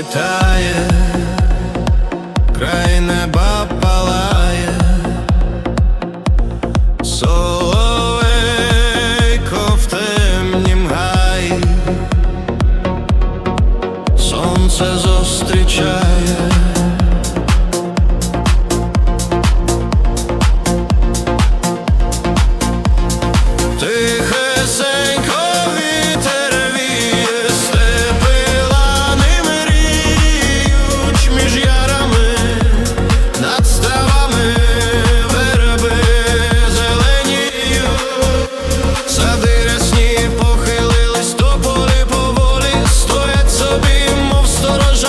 світає, край неба палає, соловейко в темнім гаї, сонце зустрічає. сторожа